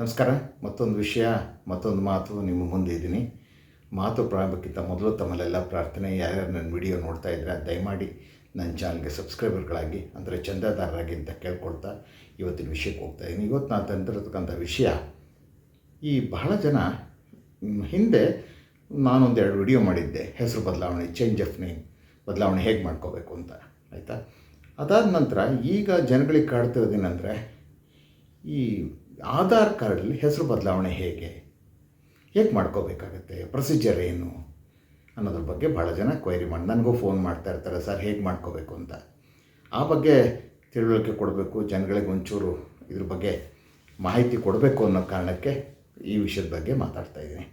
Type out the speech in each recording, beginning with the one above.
ನಮಸ್ಕಾರ. ಮತ್ತೊಂದು ವಿಷಯ, ಮತ್ತೊಂದು ಮಾತು ನಿಮ್ಮ ಮುಂದೆ ಇದ್ದೀನಿ. ಮಾತು ಪ್ರಾರಂಭಕ್ಕಿಂತ ಮೊದಲು ತಮ್ಮಲ್ಲೆಲ್ಲ ಪ್ರಾರ್ಥನೆ, ಯಾರ್ಯಾರು ನನ್ನ ವಿಡಿಯೋ ನೋಡ್ತಾ ಇದ್ದರೆ, ದಯಮಾಡಿ ನನ್ನ ಚಾನಲ್ಗೆ ಸಬ್ಸ್ಕ್ರೈಬರ್ಗಳಾಗಿ, ಅಂದರೆ ಚಂದಾದಾರರಾಗಿ ಅಂತ ಕೇಳ್ಕೊಳ್ತಾ ಇವತ್ತಿನ ವಿಷಯಕ್ಕೆ ಹೋಗ್ತಾ ಇದ್ದೀನಿ. ಇವತ್ತು ನಾನು ತಂದಿರತಕ್ಕಂಥ ವಿಷಯ, ಈ ಬಹಳ ಜನ ಹಿಂದೆ ನಾನೊಂದು ಎರಡು ವಿಡಿಯೋ ಮಾಡಿದ್ದೆ. ಹೆಸರು ಬದಲಾವಣೆ ಚೇಂಜ್ ಆಫ್ ನೇಮ್ ಬದಲಾವಣೆ ಹೇಗೆ ಮಾಡ್ಕೋಬೇಕು ಅಂತ, ಆಯಿತಾ? ಅದಾದ ನಂತರ ಈಗ ಜನಗಳಿಗೆ ಕಾಡ್ತಿರೋದೇನೆಂದರೆ ಈ ಆಧಾರ್ ಕಾರ್ಡಲ್ಲಿ ಹೆಸರು ಬದಲಾವಣೆ ಹೇಗೆ? ಹೇಗೆ ಮಾಡ್ಕೋಬೇಕಾಗತ್ತೆ? ಪ್ರೊಸೀಜರ್ ಏನು? ಅನ್ನೋದ್ರ ಬಗ್ಗೆ ಭಾಳ ಜನ ಕ್ವೈರಿ ಮಾಡಿ, ನನಗೂ ಫೋನ್ ಮಾಡ್ತಾ ಇರ್ತಾರೆ, ಸರ್, ಹೇಗೆ ಮಾಡ್ಕೋಬೇಕು ಅಂತ? ಆ ಬಗ್ಗೆ ತಿಳುವಳಿಕೆ ಕೊಡಬೇಕು, ಜನಗಳಿಗೆ ಒಂಚೂರು ಇದ್ರ ಬಗ್ಗೆ ಮಾಹಿತಿ ಕೊಡಬೇಕು ಅನ್ನೋ ಕಾರಣಕ್ಕೆ ಈ ವಿಷಯದ ಬಗ್ಗೆ ಮಾತಾಡ್ತಾ ಇದ್ದೀನಿ.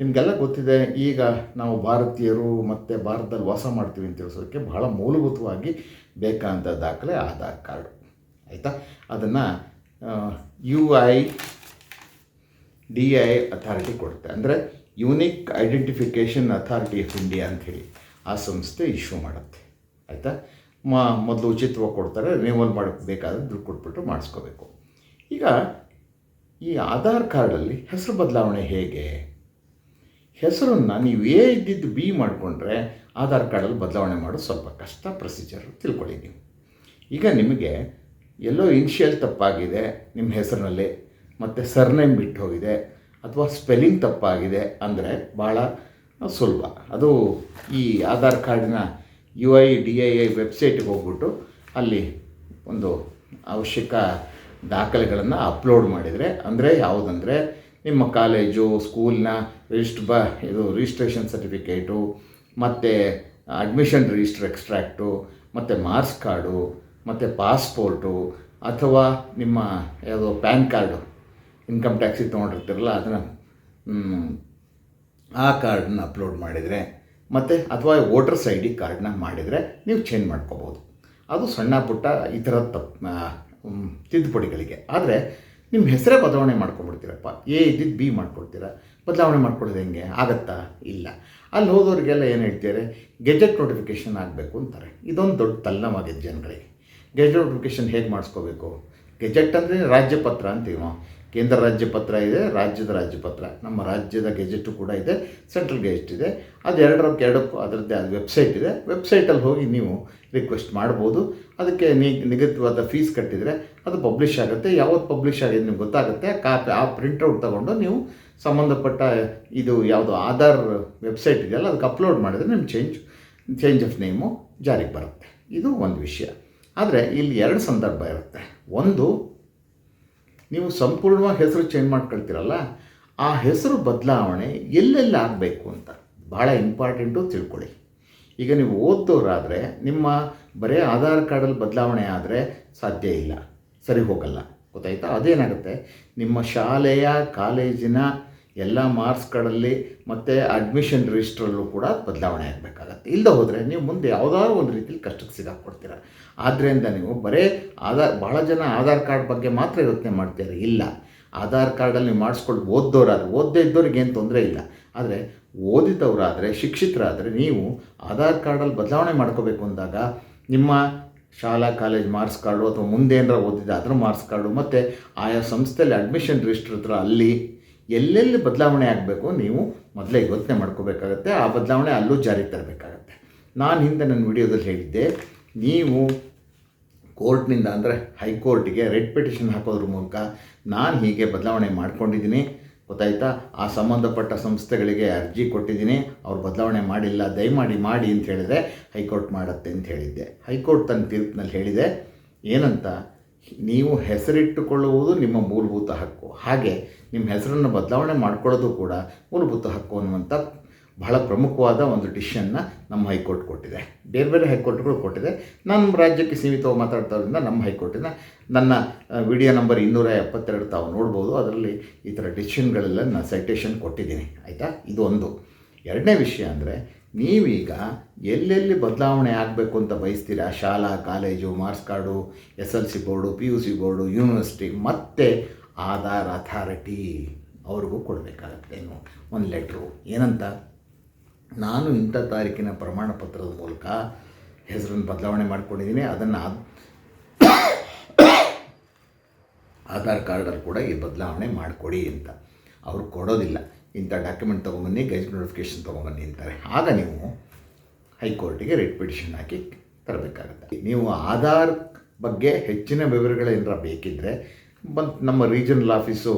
ನಿಮಗೆಲ್ಲ ಗೊತ್ತಿದೆ, ಈಗ ನಾವು ಭಾರತೀಯರು ಮತ್ತು ಭಾರತದಲ್ಲಿ ವಾಸ ಮಾಡ್ತೀವಿ ಅಂತ ತಿಳಿಸೋದಕ್ಕೆ ಬಹಳ ಮೂಲಭೂತವಾಗಿ ಬೇಕಾದಂಥ ದಾಖಲೆ ಆಧಾರ್ ಕಾರ್ಡು. ಆಯಿತಾ? ಅದನ್ನು U I D I authority ಕೊಡುತ್ತೆ. ಅಂದರೆ unique identification authority of India ಅಂಥೇಳಿ ಆ ಸಂಸ್ಥೆ ಇಶ್ಯೂ ಮಾಡುತ್ತೆ. ಆಯಿತಾ? ಮೊದಲು ಉಚಿತವಾಗಿ ಕೊಡ್ತಾರೆ ರಿನಿವಲ್ ಮಾಡಬೇಕಾದ್ರೆ ಬೇಕಾದ್ರೆ ದುಡ್ಡು ಕೊಟ್ಬಿಟ್ಟು ಮಾಡಿಸ್ಕೋಬೇಕು. ಈಗ ಈ ಆಧಾರ್ ಕಾರ್ಡಲ್ಲಿ ಹೆಸರು ಬದಲಾವಣೆ ಹೇಗೆ? ಹೆಸರನ್ನು ನೀವು ಎ ಇದ್ದಿದ್ದು ಬಿ ಮಾಡಿಕೊಂಡ್ರೆ ಆಧಾರ್ ಕಾರ್ಡಲ್ಲಿ ಬದಲಾವಣೆ ಮಾಡೋದು ಸ್ವಲ್ಪ ಕಷ್ಟ ಪ್ರೊಸೀಜರ್ ತಿಳ್ಕೊಳ್ಳಿ ನೀವು. ಈಗ ನಿಮಗೆ ಎಲ್ಲೋ ಇನ್ಷಿಯಲ್ ತಪ್ಪಾಗಿದೆ ನಿಮ್ಮ ಹೆಸರಿನಲ್ಲಿ, ಮತ್ತು ಸರ್ನೇಮ್ ಬಿಟ್ಟು ಹೋಗಿದೆ ಅಥವಾ ಸ್ಪೆಲ್ಲಿಂಗ್ ತಪ್ಪಾಗಿದೆ ಅಂದರೆ ಭಾಳ ಸುಲಭ. ಅದು ಈ ಆಧಾರ್ ಕಾರ್ಡಿನ U I, D I I ವೆಬ್ಸೈಟ್ಗೆ ಹೋಗ್ಬಿಟ್ಟು ಅಲ್ಲಿ ಒಂದು ಅವಶ್ಯಕ ದಾಖಲೆಗಳನ್ನು ಅಪ್ಲೋಡ್ ಮಾಡಿದರೆ, ಅಂದರೆ ಯಾವುದಂದರೆ ನಿಮ್ಮ ಕಾಲೇಜು, ಸ್ಕೂಲ್ನ ರಿಜಿಸ್ಟ್ ಬ, ಇದು ರಿಜಿಸ್ಟ್ರೇಷನ್ ಸರ್ಟಿಫಿಕೇಟು, ಮತ್ತು ಅಡ್ಮಿಷನ್ ರಿಜಿಸ್ಟರ್ ಎಕ್ಸ್ಟ್ರಾಕ್ಟು, ಮತ್ತು ಮಾರ್ಕ್ಸ್ ಕಾರ್ಡು ಮತ್ತು ಪಾಸ್ಪೋರ್ಟು ಅಥವಾ ನಿಮ್ಮ ಯಾವುದೋ ಪ್ಯಾನ್ ಕಾರ್ಡು ಇನ್ಕಮ್ ಟ್ಯಾಕ್ಸಿಗೆ ತೊಗೊಂಡಿರ್ತೀರಲ್ಲ ಅದನ್ನು ಆ ಕಾರ್ಡನ್ನ ಅಪ್ಲೋಡ್ ಮಾಡಿದರೆ ಮತ್ತು ಅಥವಾ ವೋಟರ್ಸ್ ಐ ಡಿ ಕಾರ್ಡನ್ನ ಮಾಡಿದರೆ ನೀವು ಚೇಂಜ್ ಮಾಡ್ಕೋಬೋದು. ಅದು ಸಣ್ಣ ಪುಟ್ಟ ಈ ಥರ ತಪ್ಪು ತಿದ್ದುಪಡಿಗಳಿಗೆ. ಆದರೆ ನಿಮ್ಮ ಹೆಸರೇ ಬದಲಾವಣೆ ಮಾಡ್ಕೊಂಡ್ಬಿಡ್ತೀರಪ್ಪ. ಎ ಇದ್ದಿದ್ದು ಬಿ ಮಾಡ್ಕೊಡ್ತೀರ? ಬದಲಾವಣೆ ಮಾಡ್ಕೊಳ್ಳೋದು ಹೆಂಗೆ? ಆಗತ್ತಾ? ಇಲ್ಲ. ಅಲ್ಲಿ ಹೋದವ್ರಿಗೆಲ್ಲ ಏನು ಹೇಳ್ತಾರೆ ಗೆಜೆಟ್ ನೋಟಿಫಿಕೇಷನ್ ಆಗಬೇಕು ಅಂತಾರೆ. ಇದೊಂದು ದೊಡ್ಡ ತಲ್ಲವಾಗಿದೆ ಜನಗಳಿಗೆ. ಗೆಜೆಟ್ ನೋಟಿಫಿಕೇಷನ್ ಹೇಗೆ ಮಾಡಿಸ್ಕೋಬೇಕು? ಗೆಜೆಟ್ ಅಂದರೆ ರಾಜ್ಯಪತ್ರ ಅಂತೀವಿ ನಾವು ಕೇಂದ್ರ ರಾಜ್ಯಪತ್ರ ಇದೆ, ರಾಜ್ಯದ ರಾಜ್ಯಪತ್ರ ನಮ್ಮ ರಾಜ್ಯದ ಗೆಜೆಟು ಕೂಡ ಇದೆ ಸೆಂಟ್ರಲ್ ಗೆಜೆಟ್ ಇದೆ. ಅದು ಎರಡರಕ್ಕೆ ಎರಡಕ್ಕೂ ಅದರದ್ದೇ ಅದು ವೆಬ್ಸೈಟ್ ಇದೆ. ವೆಬ್ಸೈಟಲ್ಲಿ ಹೋಗಿ ನೀವು ರಿಕ್ವೆಸ್ಟ್ ಮಾಡ್ಬೋದು. ಅದಕ್ಕೆ ನೀ, ನಿಗದಿತವಾದ ಫೀಸ್ ಕಟ್ಟಿದರೆ ಅದು ಪಬ್ಲಿಷ್ ಆಗುತ್ತೆ. ಯಾವತ್ತು ಪಬ್ಲಿಷ್ ಆಗಿದೆ ನಿಮ್ಗೆ ಗೊತ್ತಾಗುತ್ತೆ. ಕಾಪಿ, ಆ ಪ್ರಿಂಟೌಟ್ ತೊಗೊಂಡು ನೀವು ಸಂಬಂಧಪಟ್ಟ ಇದು ಯಾವುದು ಆಧಾರ್ ವೆಬ್ಸೈಟ್ ಇದೆಯಲ್ಲ, ಅದಕ್ಕೆ ಅಪ್ಲೋಡ್ ಮಾಡಿದರೆ ನಿಮ್ಮ ಚೇಂಜ್ ಚೇಂಜ್ ಆಫ್ ನೇಮು ಜಾರಿಗೆ ಬರುತ್ತೆ. ಇದು ಒಂದು ವಿಷಯ. ಆದರೆ ಇಲ್ಲಿ ಎರಡು ಸಂದರ್ಭ ಇರುತ್ತೆ. ಒಂದು, ನೀವು ಸಂಪೂರ್ಣವಾಗಿ ಹೆಸರು ಚೇಂಜ್ ಮಾಡ್ಕೊಳ್ತೀರಲ್ಲ, ಆ ಹೆಸರು ಬದಲಾವಣೆ ಎಲ್ಲೆಲ್ಲಿ ಆಗಬೇಕು ಅಂತ. ಭಾಳ ಇಂಪಾರ್ಟೆಂಟು ತಿಳ್ಕೊಳ್ಳಿ. ಈಗ ನೀವು ಓದ್ದವರಾದರೆ ನಿಮ್ಮ ಬರೀ ಆಧಾರ್ ಕಾರ್ಡಲ್ಲಿ ಬದಲಾವಣೆ ಆದರೆ ಸಾಧ್ಯ ಇಲ್ಲ. ಸರಿ ಹೋಗಲ್ಲ. ಗೊತ್ತಾಯ್ತಾ? ಅದೇನಾಗುತ್ತೆ? ನಿಮ್ಮ ಶಾಲೆಯ, ಕಾಲೇಜಿನ ಎಲ್ಲ ಮಾರ್ಕ್ಸ್ ಕಾರ್ಡಲ್ಲಿ ಮತ್ತು ಅಡ್ಮಿಷನ್ ರಿಜಿಸ್ಟ್ರಲ್ಲೂ ಕೂಡ ಬದಲಾವಣೆ ಆಗಬೇಕಾಗತ್ತೆ. ಇಲ್ಲದೆ ಹೋದರೆ ನೀವು ಮುಂದೆ ಯಾವುದಾದ್ರು ಒಂದು ರೀತಿಯಲ್ಲಿ ಕಷ್ಟಕ್ಕೆ ಸಿಗಾಕ್ಕೊಡ್ತೀರ ಆದ್ದರಿಂದ ನೀವು ಬರೀ ಆಧಾರ್ ಭಾಳ ಜನ ಆಧಾರ್ ಕಾರ್ಡ್ ಬಗ್ಗೆ ಮಾತ್ರ ಯೋಚನೆ ಮಾಡ್ತಾರೆ ಇಲ್ಲ. ಆಧಾರ್ ಕಾರ್ಡಲ್ಲಿ ನೀವು ಮಾಡಿಸ್ಕೊಂಡು ಓದ್ದೋರಾದ್ರೆ, ಓದದೇ ಇದ್ದವ್ರಿಗೆ ಏನು ತೊಂದರೆ ಇಲ್ಲ. ಆದರೆ ಓದಿದವರಾದರೆ, ಶಿಕ್ಷಿತರಾದರೆ ನೀವು ಆಧಾರ್ ಕಾರ್ಡಲ್ಲಿ ಬದಲಾವಣೆ ಮಾಡ್ಕೋಬೇಕು ಅಂದಾಗ ನಿಮ್ಮ ಶಾಲಾ, ಕಾಲೇಜ್ ಮಾರ್ಕ್ಸ್ ಕಾರ್ಡು ಅಥವಾ ಮುಂದೆ ಏನಾರ ಓದಿದ ಅದರ ಮಾರ್ಕ್ಸ್ ಕಾರ್ಡು ಮತ್ತು ಆಯಾ ಸಂಸ್ಥೆಯಲ್ಲಿ ಅಡ್ಮಿಷನ್ ರಿಜಿಸ್ಟರ್ ಹತ್ರ ಅಲ್ಲಿ ಎಲ್ಲೆಲ್ಲಿ ಬದಲಾವಣೆ ಆಗಬೇಕು ನೀವು ಮೊದಲೇ ಯೋಚನೆ ಮಾಡ್ಕೋಬೇಕಾಗತ್ತೆ. ಆ ಬದಲಾವಣೆ ಅಲ್ಲೂ ಜಾರಿಗೆ ತರಬೇಕಾಗತ್ತೆ. ನಾನು ಹಿಂದೆ ನನ್ನ ವಿಡಿಯೋದಲ್ಲಿ ಹೇಳಿದ್ದೆ, ನೀವು ಕೋರ್ಟ್ನಿಂದ ಅಂದರೆ ಹೈಕೋರ್ಟಿಗೆ ರೆಡ್ ಪಿಟಿಷನ್ ಹಾಕೋದ್ರ ಮೂಲಕ ನಾನು ಹೀಗೆ ಬದಲಾವಣೆ ಮಾಡ್ಕೊಂಡಿದ್ದೀನಿ. ಗೊತ್ತಾಯ್ತಾ? ಆ ಸಂಬಂಧಪಟ್ಟ ಸಂಸ್ಥೆಗಳಿಗೆ ಅರ್ಜಿ ಕೊಟ್ಟಿದ್ದೀನಿ. ಅವ್ರು ಬದಲಾವಣೆ ಮಾಡಿಲ್ಲ, ದಯಮಾಡಿ ಮಾಡಿ ಅಂತ ಹೇಳಿದರೆ ಹೈಕೋರ್ಟ್ ಮಾಡುತ್ತೆ ಅಂತ ಹೇಳಿದ್ದೆ. ಹೈಕೋರ್ಟ್ ತನ್ನ ತೀರ್ಪಿನಲ್ಲಿ ಹೇಳಿದೆ. ಏನಂತ? ನೀವು ಹೆಸರಿಟ್ಟುಕೊಳ್ಳುವುದು ನಿಮ್ಮ ಮೂಲಭೂತ ಹಕ್ಕು. ಹಾಗೆ ನಿಮ್ಮ ಹೆಸರನ್ನು ಬದಲಾವಣೆ ಮಾಡ್ಕೊಳ್ಳೋದು ಕೂಡ ಮೂಲಭೂತ ಹಕ್ಕು ಅನ್ನುವಂಥ ಬಹಳ ಪ್ರಮುಖವಾದ ಒಂದು ಡಿಶನ್ನ ನಮ್ಮ ಹೈಕೋರ್ಟ್ ಕೊಟ್ಟಿದೆ. ಬೇರೆ ಬೇರೆ ಹೈಕೋರ್ಟ್ಗಳು ಕೊಟ್ಟಿದೆ. ನಮ್ಮ ರಾಜ್ಯಕ್ಕೆ ಸೀಮಿತವಾಗಿ ಮಾತಾಡ್ತಾರಿಂದ ನಮ್ಮ ಹೈಕೋರ್ಟಿನ ನನ್ನ ವಿಡಿಯೋ ನಂಬರ್ ಇನ್ನೂರ ಎಪ್ಪತ್ತೆರಡು ತಾವು ನೋಡ್ಬೋದು. ಅದರಲ್ಲಿ ಈ ಥರ ಡಿಸಿಷನ್ಗಳೆಲ್ಲ ನಾನು ಸೈಟೇಷನ್ ಕೊಟ್ಟಿದ್ದೀನಿ. ಆಯಿತಾ? ಇದು ಒಂದು. ಎರಡನೇ ವಿಷಯ ಅಂದರೆ ನೀವೀಗ ಎಲ್ಲೆಲ್ಲಿ ಬದಲಾವಣೆ ಆಗಬೇಕು ಅಂತ ಬಯಸ್ತೀರಾ? ಶಾಲಾ, college marks card S L C board P U C board university ಮತ್ತು ಆಧಾರ್ ಅಥಾರಿಟಿ ಅವ್ರಿಗೂ ಕೊಡಬೇಕಾಗತ್ತೆ. ಏನು? ಒಂದು ಲೆಟ್ರು ಏನಂತ? ನಾನು ಇಂಥ ತಾರೀಕಿನ ಪ್ರಮಾಣ ಪತ್ರದ ಮೂಲಕ ಹೆಸರನ್ನು ಬದಲಾವಣೆ ಮಾಡ್ಕೊಂಡಿದ್ದೀನಿ. ಅದನ್ನು ಆಧಾರ್ ಕಾರ್ಡಲ್ಲಿ ಕೂಡ ಈ ಬದಲಾವಣೆ ಮಾಡಿಕೊಡಿ ಅಂತ. ಅವರು ಕೊಡೋದಿಲ್ಲ. ಇಂಥ ಡಾಕ್ಯುಮೆಂಟ್ ತೊಗೊಂಬನ್ನಿ ಗೆಜೆಟ್ ನೋಟಿಫಿಕೇಶನ್ ತೊಗೊಂಬನ್ನಿ ಅಂತಾರೆ. ಆಗ ನೀವು ಹೈಕೋರ್ಟಿಗೆ ರಿಟ್ ಪಿಟಿಷನ್ ಹಾಕಿ ತರಬೇಕಾಗುತ್ತೆ. ನೀವು ಆಧಾರ್ ಬಗ್ಗೆ ಹೆಚ್ಚಿನ ವಿವರಗಳೇನಾರ ಬೇಕಿದ್ದರೆ ಬಂದು ನಮ್ಮ ರೀಜನಲ್ ಆಫೀಸು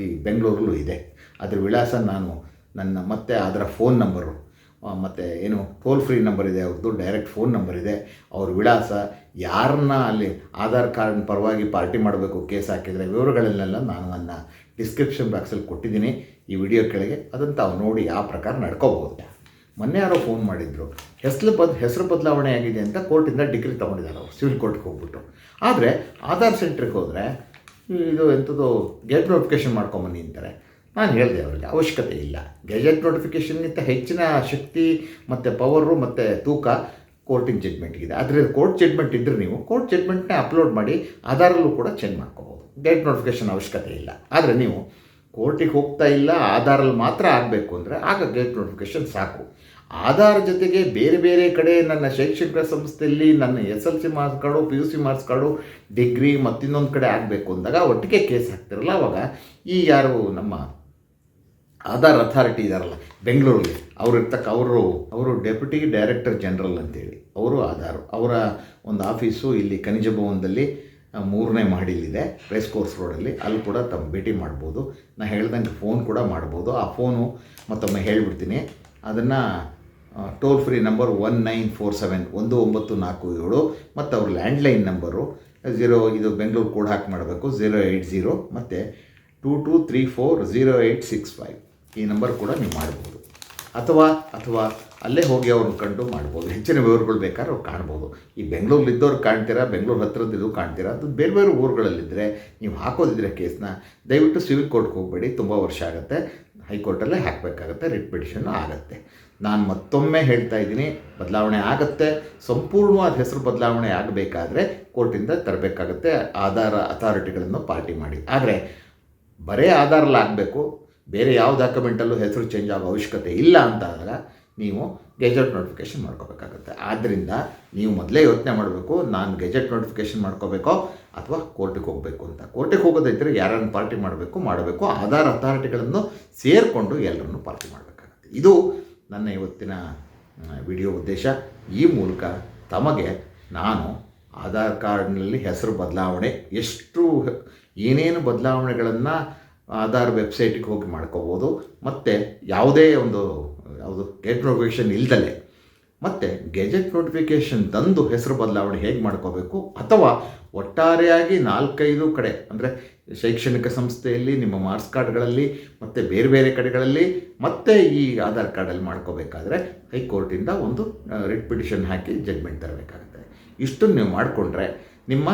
ಈ ಬೆಂಗಳೂರಲ್ಲೂ ಇದೆ. ಅದರ ವಿಳಾಸ ನಾನು ನನ್ನ ಮತ್ತೆ ಅದರ ಫೋನ್ ನಂಬರು ಮತ್ತು ಏನು ಟೋಲ್ ಫ್ರೀ ನಂಬರ್ ಇದೆ ಅವ್ರದ್ದು ಡೈರೆಕ್ಟ್ ಫೋನ್ ನಂಬರ್ ಇದೆ. ಅವ್ರ ವಿಳಾಸ, ಯಾರನ್ನ ಅಲ್ಲಿ ಆಧಾರ್ ಕಾರ್ಡ್ ಪರವಾಗಿ ಪಾರ್ಟಿ ಮಾಡಬೇಕು ಕೇಸ್ ಹಾಕಿದರೆ ವಿವರಗಳನ್ನೆಲ್ಲ ನಾನು ನನ್ನ ಡಿಸ್ಕ್ರಿಪ್ಷನ್ ಬಾಕ್ಸಲ್ಲಿ ಕೊಟ್ಟಿದ್ದೀನಿ. ಈ ವಿಡಿಯೋ ಕೆಳಗೆ ಅದನ್ನು ತಾವು ನೋಡಿ ಆ ಪ್ರಕಾರ ನಡ್ಕೋಬೋದು ಮೊನ್ನೆ ಯಾರೋ ಫೋನ್ ಮಾಡಿದ್ರು. ಹೆಸರು ಬದ್, ಹೆಸರು ಬದಲಾವಣೆ ಆಗಿದೆ ಅಂತ ಕೋರ್ಟಿಂದ ಡಿಗ್ರಿ ತೊಗೊಂಡಿದ್ದಾರೆ ಅವರು ಸಿವಿಲ್ ಕೋರ್ಟ್ಗೆ ಹೋಗ್ಬಿಟ್ಟು. ಆದರೆ, ಆಧಾರ್ ಸೆಂಟ್ರಿಗೆ ಹೋದರೆ, ಇದು ಎಂಥದ್ದು ಗೇಟ್ ನೋಟಿಫಿಕೇಷನ್ ಮಾಡ್ಕೊಂಬನ್ನಿ ಅಂತಾರೆ. ನಾನು ಹೇಳಿದೆ ಅವರಿಗೆ ಅವಶ್ಯಕತೆ ಇಲ್ಲ. ಗೆಜೆಟ್ ನೋಟಿಫಿಕೇಶನ್ಗಿಂತ ಹೆಚ್ಚಿನ ಶಕ್ತಿ ಮತ್ತು ಪವರು ಮತ್ತು ತೂಕ ಕೋರ್ಟಿನ ಜಡ್ಮೆಂಟ್ಗಿದೆ ಆದರೆ ಕೋರ್ಟ್ ಜಡ್ಮೆಂಟ್ ಇದ್ದರೆ ನೀವು ಕೋರ್ಟ್ ಜಡ್ಮೆಂಟ್ನೇ ಅಪ್ಲೋಡ್ ಮಾಡಿ ಆಧಾರಲ್ಲೂ ಕೂಡ ಚೇಂಜ್ ಮಾಡ್ಕೋಬೋದು ಗೆಜೆಟ್ ನೋಟಿಫಿಕೇಶನ್ ಅವಶ್ಯಕತೆ ಇಲ್ಲ. ಆದರೆ ನೀವು ಕೋರ್ಟಿಗೆ ಹೋಗ್ತಾ ಇಲ್ಲ, ಆಧಾರಲ್ಲಿ ಮಾತ್ರ ಆಗಬೇಕು ಅಂದರೆ ಆಗ ಗೆಜೆಟ್ ನೋಟಿಫಿಕೇಷನ್ ಸಾಕು. ಆಧಾರ್ ಜೊತೆಗೆ ಬೇರೆ ಬೇರೆ ಕಡೆ ನನ್ನ ಶೈಕ್ಷಣಿಕ ಸಂಸ್ಥೆಯಲ್ಲಿ ನನ್ನ S L C marks P U C marks degree ಮತ್ತಿನ್ನೊಂದು ಕಡೆ ಆಗಬೇಕು ಅಂದಾಗ ಒಟ್ಟಿಗೆ ಕೇಸ್ ಹಾಕ್ತಿರಲ್ಲ. ಅವಾಗ ಈ ಯಾರು ನಮ್ಮ ಆಧಾರ್ ಅಥಾರಿಟಿ ಇದಾರಲ್ಲ ಬೆಂಗಳೂರಲ್ಲಿ ಅವ್ರು ಇರ್ತಕ್ಕ, ಅವರು ಅವರು ಡೆಪ್ಯೂಟಿ ಡೈರೆಕ್ಟರ್ ಜನರಲ್ ಅಂತೇಳಿ. ಅವರು ಆಧಾರ್. ಅವರ ಒಂದು ಆಫೀಸು ಇಲ್ಲಿ ಖನಿಜ ಭವನದಲ್ಲಿ ಮೂರನೇ ಮಹಡಿಲಿದೆ ರೇಸ್ ಕೋರ್ಸ್ ರೋಡಲ್ಲಿ ಅಲ್ಲಿ. ಕೂಡ ತಮ್ಮ ಭೇಟಿ ಮಾಡ್ಬೋದು. ನಾನು ಹೇಳ್ದಂಗೆ ಫೋನ್ ಕೂಡ ಮಾಡ್ಬೋದು. ಆ ಫೋನು ಮತ್ತೊಮ್ಮೆ ಹೇಳಿಬಿಡ್ತೀನಿ. ಅದನ್ನು toll free number one nine four seven ಒಂದು ಒಂಬತ್ತು ನಾಲ್ಕು ಏಳು ಮತ್ತು ಅವ್ರ ಲ್ಯಾಂಡ್ಲೈನ್ ನಂಬರು ಝೀರೋ ಇದು ಬೆಂಗಳೂರು ಕೋಡ್ ಹಾಕಿ ಮಾಡಬೇಕು ಝೀರೋ ಏಯ್ಟ್ ಝೀರೋ ಮತ್ತು two two three four zero eight six five ಈ ನಂಬರ್ ಕೂಡ ನೀವು ಮಾಡ್ಬೋದು. ಅಥವಾ ಅಥವಾ ಅಲ್ಲೇ ಹೋಗಿ ಅವ್ರನ್ನ ಕಂಡು ಮಾಡ್ಬೋದು. ಹೆಚ್ಚಿನ ವಿವರಗಳು ಬೇಕಾದ್ರೆ ಅವ್ರು ಕಾಣ್ಬೋದು. ಈ ಬೆಂಗಳೂರಲ್ಲಿದ್ದವ್ರು ಕಾಣ್ತೀರಾ, ಬೆಂಗಳೂರು ಹತ್ರದ್ದು ಕಾಣ್ತೀರಾ, ಅದು ಬೇರೆ ಬೇರೆ ಊರುಗಳಲ್ಲಿದ್ದರೆ ನೀವು ಹಾಕೋದಿದ್ರೆ ಕೇಸನ್ನ ದಯವಿಟ್ಟು ಸಿವಿಲ್ ಕೋರ್ಟ್ಗೆ ಹೋಗಬೇಡಿ, ತುಂಬ ವರ್ಷ ಆಗುತ್ತೆ. ಹೈಕೋರ್ಟಲ್ಲೇ ಹಾಕಬೇಕಾಗತ್ತೆ ರಿಟ್ ಪಿಟಿಷನ್ ಆಗುತ್ತೆ. ನಾನು ಮತ್ತೊಮ್ಮೆ ಹೇಳ್ತಾ ಇದ್ದೀನಿ, ಬದಲಾವಣೆ ಆಗುತ್ತೆ. ಸಂಪೂರ್ಣವಾದ ಹೆಸರು ಬದಲಾವಣೆ ಆಗಬೇಕಾದ್ರೆ ಕೋರ್ಟಿಂದ ತರಬೇಕಾಗತ್ತೆ ಆಧಾರ ಅಥಾರಿಟಿಗಳನ್ನು ಪಾರ್ಟಿ ಮಾಡಿ. ಆದರೆ, ಬರೇ ಆಧಾರಲ್ಲಿ ಆಗಬೇಕು ಬೇರೆ ಯಾವ ಡಾಕ್ಯುಮೆಂಟಲ್ಲೂ ಹೆಸರು ಚೇಂಜ್ ಆಗೋ ಅವಶ್ಯಕತೆ ಇಲ್ಲ ಅಂತಾದಾಗ ನೀವು ಗೆಜೆಟ್ ನೋಟಿಫಿಕೇಷನ್ ಮಾಡ್ಕೋಬೇಕಾಗುತ್ತೆ. ಆದ್ದರಿಂದ ನೀವು ಮೊದಲೇ ಯೋಚನೆ ಮಾಡಬೇಕು, ನಾನು ಗೆಜೆಟ್ ನೋಟಿಫಿಕೇಷನ್ ಮಾಡ್ಕೋಬೇಕೋ ಅಥವಾ ಕೋರ್ಟಿಗೆ ಹೋಗಬೇಕು ಅಂತ. ಕೋರ್ಟಿಗೆ ಹೋಗೋದಿದ್ದರೆ ಯಾರನ್ನು ಪಾರ್ಟಿ ಮಾಡಬೇಕು ಮಾಡಬೇಕು, ಆಧಾರ್ ಅಥಾರಿಟಿಗಳನ್ನು ಸೇರಿಕೊಂಡು ಎಲ್ಲರನ್ನು ಪಾರ್ಟಿ ಮಾಡಬೇಕಾಗುತ್ತೆ. ಇದು ನನ್ನ ಇವತ್ತಿನ ವಿಡಿಯೋ ಉದ್ದೇಶ. ಈ ಮೂಲಕ ತಮಗೆ ನಾನು ಆಧಾರ್ ಕಾರ್ಡ್ನಲ್ಲಿ ಹೆಸರು ಬದಲಾವಣೆ, ಎಷ್ಟು ಏನೇನು ಬದಲಾವಣೆಗಳನ್ನು ಆಧಾರ್ ವೆಬ್ಸೈಟಿಗೆ ಹೋಗಿ ಮಾಡ್ಕೋಬೋದು. ಮತ್ತು ಯಾವುದೇ ಒಂದು, ಯಾವುದು ಗೆಟ್ ನೋಟಿಫಿಕೇಷನ್ ಇಲ್ದಲೆ ಮತ್ತು ಗೆಜೆಟ್ ನೋಟಿಫಿಕೇಷನ್ ತಂದು ಹೆಸರು ಬದಲಾವಣೆ ಹೇಗೆ ಮಾಡ್ಕೋಬೇಕು? ಅಥವಾ ಒಟ್ಟಾರೆಯಾಗಿ ನಾಲ್ಕೈದು ಕಡೆ, ಅಂದರೆ ಶೈಕ್ಷಣಿಕ ಸಂಸ್ಥೆಯಲ್ಲಿ, ನಿಮ್ಮ ಮಾರ್ಕ್ಸ್ ಕಾರ್ಡ್ಗಳಲ್ಲಿ, ಮತ್ತು ಬೇರೆ ಬೇರೆ ಕಡೆಗಳಲ್ಲಿ, ಮತ್ತೆ ಈ ಆಧಾರ್ ಕಾರ್ಡಲ್ಲಿ ಮಾಡ್ಕೋಬೇಕಾದ್ರೆ ಹೈಕೋರ್ಟಿಂದ ಒಂದು ರಿಟ್ ಪಿಟಿಷನ್ ಹಾಕಿ ಜಡ್ಮೆಂಟ್ ತರಬೇಕಾಗುತ್ತೆ. ಇಷ್ಟನ್ನು ನೀವು ಮಾಡಿಕೊಂಡ್ರೆ ನಿಮ್ಮ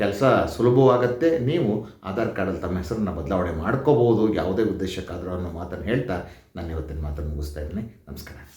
ಕೆಲಸ ಸುಲಭವಾಗುತ್ತೆ. ನೀವು ಆಧಾರ್ ಕಾರ್ಡಲ್ಲಿ ತಮ್ಮ ಹೆಸರನ್ನು ಬದಲಾವಣೆ ಮಾಡ್ಕೋಬೋದು ಯಾವುದೇ ಉದ್ದೇಶಕ್ಕಾದರೂ ಅನ್ನೋ ಮಾತನ್ನು ಹೇಳ್ತಾ ನಾನು ಇವತ್ತಿನ ಮಾತನ್ನು ಮುಗಿಸ್ತಾ ಇದ್ದೀನಿ. ನಮಸ್ಕಾರ.